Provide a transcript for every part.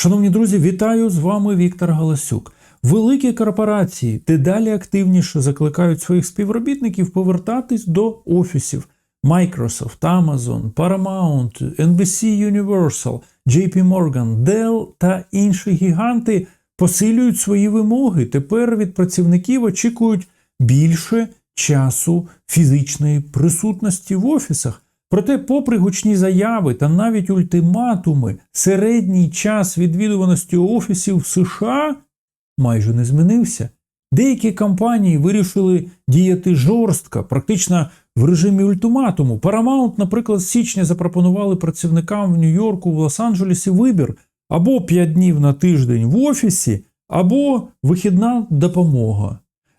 Шановні друзі, вітаю з вами Віктор Галасюк. Великі корпорації дедалі активніше закликають своїх співробітників повертатись до офісів Microsoft, Amazon, Paramount, NBC Universal, JP Morgan, Dell та інші гіганти посилюють свої вимоги. Тепер від працівників очікують більше часу фізичної присутності в офісах. Проте, попри гучні заяви та навіть ультиматуми, середній час відвідуваності офісів в США майже не змінився. Деякі компанії вирішили діяти жорстко, практично в режимі ультиматуму. Paramount, наприклад, з січня запропонували працівникам в Нью-Йорку, в Лос-Анджелесі вибір або 5 днів на тиждень в офісі, або вихідна допомога.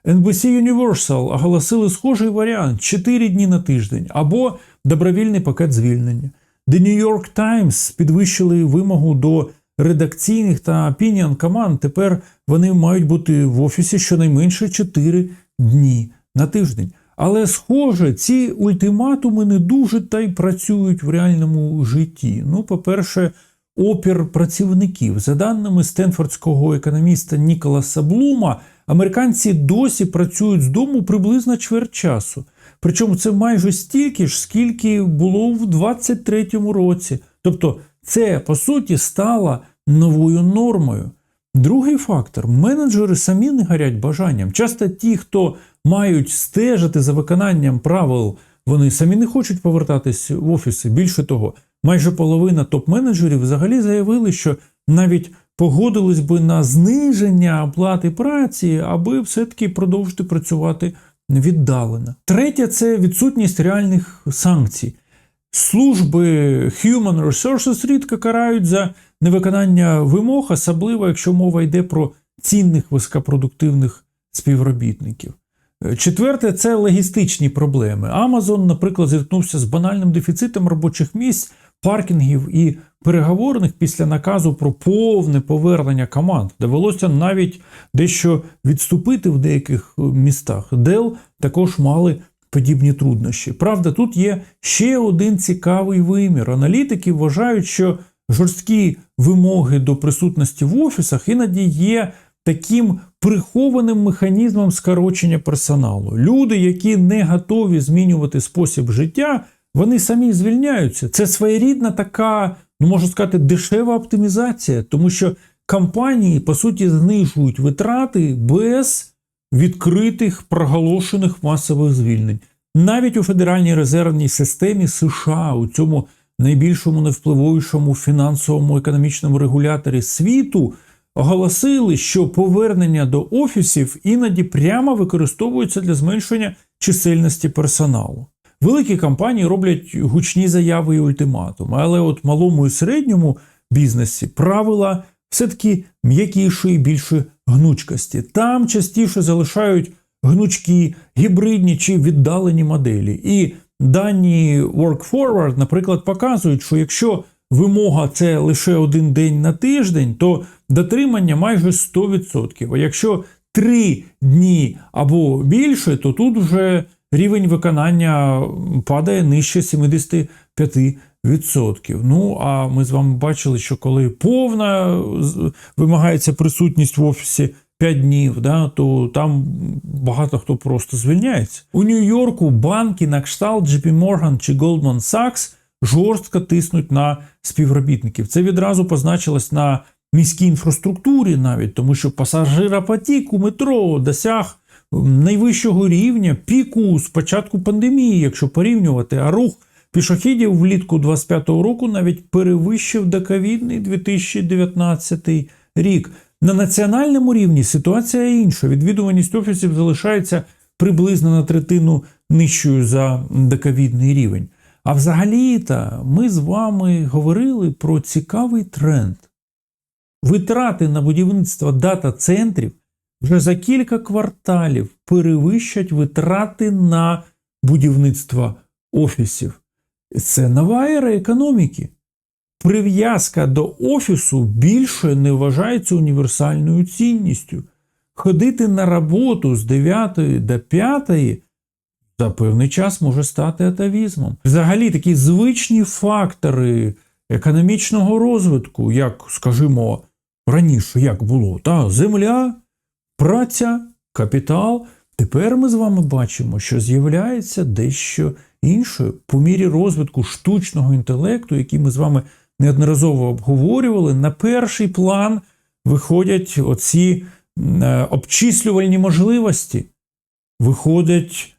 NBC Universal оголосили схожий варіант 4 дні на тиждень або добровільний пакет звільнення. The New York Times підвищили вимогу до редакційних та opinion команд. Тепер вони мають бути в офісі щонайменше 4 дні на тиждень. Але, схоже, ці ультиматуми не дуже та й працюють в реальному житті. Ну, по-перше, опір працівників. За даними стенфордського економіста Ніколаса Блума, американці досі працюють з дому приблизно чверть часу. Причому це майже стільки ж, скільки було в 23-му році. Тобто, це по суті стало новою нормою. Другий фактор менеджери самі не горять бажанням. Часто ті, хто мають стежити за виконанням правил, вони самі не хочуть повертатись в офіси. Більше того, майже половина топ-менеджерів взагалі заявили, що навіть погодились би на зниження оплати праці, аби все-таки продовжити працювати віддалено. Третє це відсутність реальних санкцій. Служби Human Resources рідко карають за невиконання вимог, особливо якщо мова йде про цінних високопродуктивних співробітників. Четверте це логістичні проблеми. Amazon, наприклад, зіткнувся з банальним дефіцитом робочих місць, паркінгів і переговорних після наказу про повне повернення команд. Довелося навіть дещо відступити в деяких містах. Dell також мали подібні труднощі. Правда, тут є ще один цікавий вимір. Аналітики вважають, що жорсткі вимоги до присутності в офісах іноді є таким прихованим механізмом скорочення персоналу. Люди, які не готові змінювати спосіб життя, вони самі звільняються. Це своєрідна така, ну можна сказати, дешева оптимізація, тому що компанії, по суті, знижують витрати без відкритих проголошених масових звільнень. Навіть у Федеральній резервній системі США у цьому найбільшому невпливовішому фінансовому економічному регуляторі світу оголосили, що повернення до офісів іноді прямо використовується для зменшення чисельності персоналу. Великі компанії роблять гучні заяви і ультиматуми, але от малому і середньому бізнесі правила все-таки м'якішої, більше гнучкості. Там частіше залишають гнучкі, гібридні чи віддалені моделі. І дані Work Forward, наприклад, показують, що якщо вимога це лише один день на тиждень, то дотримання майже 100%. А якщо три дні або більше, то тут вже рівень виконання падає нижче 75%. Ну, а ми з вами бачили, що коли повна вимагається присутність в офісі 5 днів, да, то там багато хто просто звільняється. У Нью-Йорку банки на кшталт JP Morgan чи Goldman Sachs жорстко тиснуть на співробітників. Це відразу позначилось на міській інфраструктурі, навіть тому, що пасажиропотік у метро досяг найвищого рівня піку з початку пандемії, якщо порівнювати, а рух пішохідів влітку 25-го року навіть перевищив доковідний 2019 рік. На національному рівні ситуація інша. Відвідуваність офісів залишається приблизно на третину нижчою за доковідний рівень. А взагалі-то ми з вами говорили про цікавий тренд. Витрати на будівництво дата-центрів вже за кілька кварталів перевищать витрати на будівництво офісів. Це нова ера економіки. Прив'язка до офісу більше не вважається універсальною цінністю. Ходити на роботу з 9 до 5 за певний час може стати атавізмом. Взагалі такі звичні фактори економічного розвитку, як, скажімо, раніше як було? Та земля, праця, капітал. Тепер ми з вами бачимо, що з'являється дещо інше по мірі розвитку штучного інтелекту, який ми з вами неодноразово обговорювали. На перший план виходять оці е, обчислювальні можливості, виходять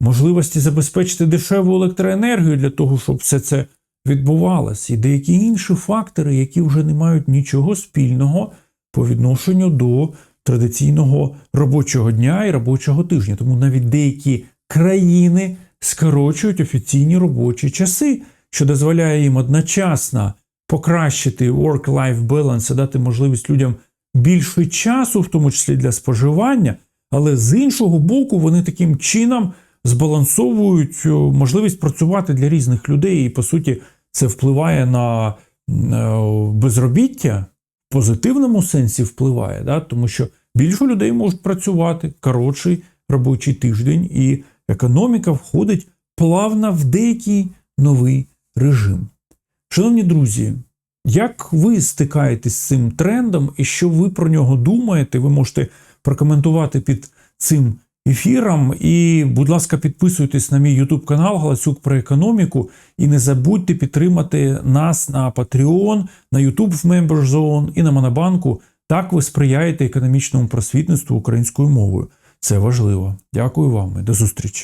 можливості забезпечити дешеву електроенергію для того, щоб все це відбувалося, і деякі інші фактори, які вже не мають нічого спільного по відношенню до традиційного робочого дня і робочого тижня. Тому навіть деякі країни скорочують офіційні робочі часи, що дозволяє їм одночасно покращити work-life balance, дати можливість людям більше часу, в тому числі для споживання, але з іншого боку, вони таким чином збалансовують о, можливість працювати для різних людей, і по суті, це впливає на е, безробіття позитивному сенсі впливає, да? тому що більше людей можуть працювати коротший робочий тиждень, і економіка входить плавно в деякий новий режим. Шановні друзі, як ви стикаєтесь з цим трендом і що ви про нього думаєте? Ви можете прокоментувати під цим ефіром. І, будь ласка, підписуйтесь на мій YouTube канал Галасюк про економіку. І не забудьте підтримати нас на Patreon, на YouTube в Member Zone і на Монобанку. Так ви сприяєте економічному просвітництву українською мовою. Це важливо. Дякую вам і до зустрічі.